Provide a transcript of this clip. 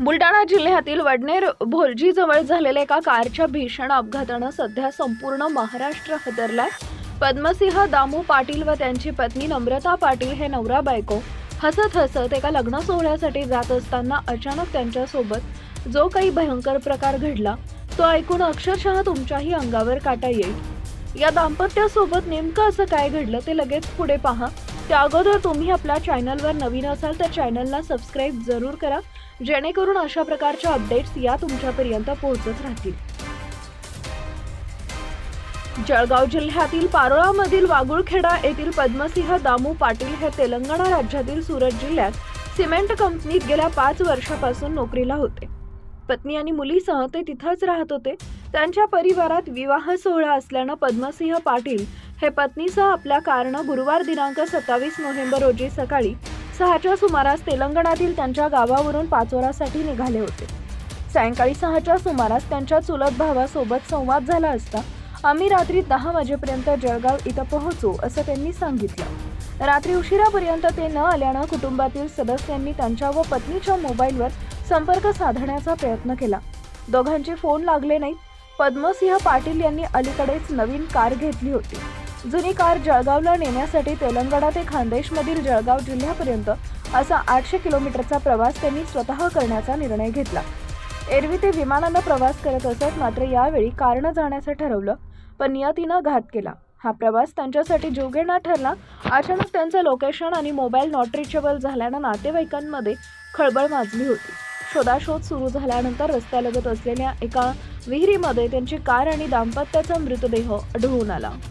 बुलढाणा जिल्ह्यातील वडनेर भोलजीजवळ झालेल्या एका कारच्या भीषण अपघातानं सध्या संपूर्ण महाराष्ट्र हादरलाय. पद्मसिंह दामू पाटील व त्यांची पत्नी नम्रता पाटील हे नवरा बायको हसत हसत एका लग्न सोहळ्यासाठी जात असताना अचानक त्यांच्यासोबत जो काही भयंकर प्रकार घडला तो ऐकून अक्षरशः तुमच्याही अंगावर काटा येईल. या दाम्पत्यासोबत नेमकं असं काय घडलं ते लगेच पुढे पहा. त्या अगोदर तुम्ही आपल्या चॅनलवर नवीन असाल तर चॅनलला सबस्क्राईब जरूर करा. जेणेकरून अशा प्रकारच्या अपडेट्स या तुमच्यापर्यंत पोहोचत राहतील. जळगाव जिल्ह्यातील पारोळामधील वागुळखेडा येथील पद्मसिंह दामू पाटील हे तेलंगणा राज्यातील सुरत जिल्ह्यात सिमेंट कंपनीत गेल्या पाच वर्षापासून नोकरीला होते. पत्नी आणि मुलीसह ते तिथंच राहत होते. त्यांच्या परिवारात विवाह सोहळा असल्यानं पद्मसिंह पाटील हे पत्नीसह आपल्या कारनं गुरुवार दिनांक सत्तावीस नोव्हेंबर रोजी सकाळी सहाच्या सुमारास तेलंगणातील त्यांच्या गावावरून पाचोरासाठी निघाले होते. सायंकाळी सहाच्या सुमारास त्यांच्या चुलत भावासोबत संवाद झाला असता आम्ही रात्री दहा वाजेपर्यंत जळगाव इथं पोहोचू असं त्यांनी सांगितलं. रात्री उशिरापर्यंत ते न आल्यानं कुटुंबातील सदस्यांनी त्यांच्या व पत्नीच्या मोबाईलवर संपर्क साधण्याचा प्रयत्न केला. दोघांचे फोन लागले नाहीत. पद्मसिंह पाटील यांनी अलीकडेच नवीन कार घेतली होती. जुनी कार जळगावला नेण्यासाठी तेलंगणा ते खानदेशमधील जळगाव जिल्ह्यापर्यंत असा आठशे किलोमीटरचा प्रवास त्यांनी स्वतः करण्याचा निर्णय घेतला. एरवी ते विमानानं प्रवास करत असत मात्र यावेळी कारनं जाण्याचं ठरवलं पण नियतीनं घात केला. हा प्रवास त्यांच्यासाठी जोगेना ठरला अचानक त्यांचं लोकेशन आणि मोबाईल नॉट रिचेबल झाल्यानं नातेवाईकांमध्ये खळबळ माजली होती. शोधाशोध सुरू झाल्यानंतर रस्त्यालगत असलेल्या एका विहिरीमध्ये त्यांची कार आणि दाम्पत्याचा मृतदेह आढळून आला.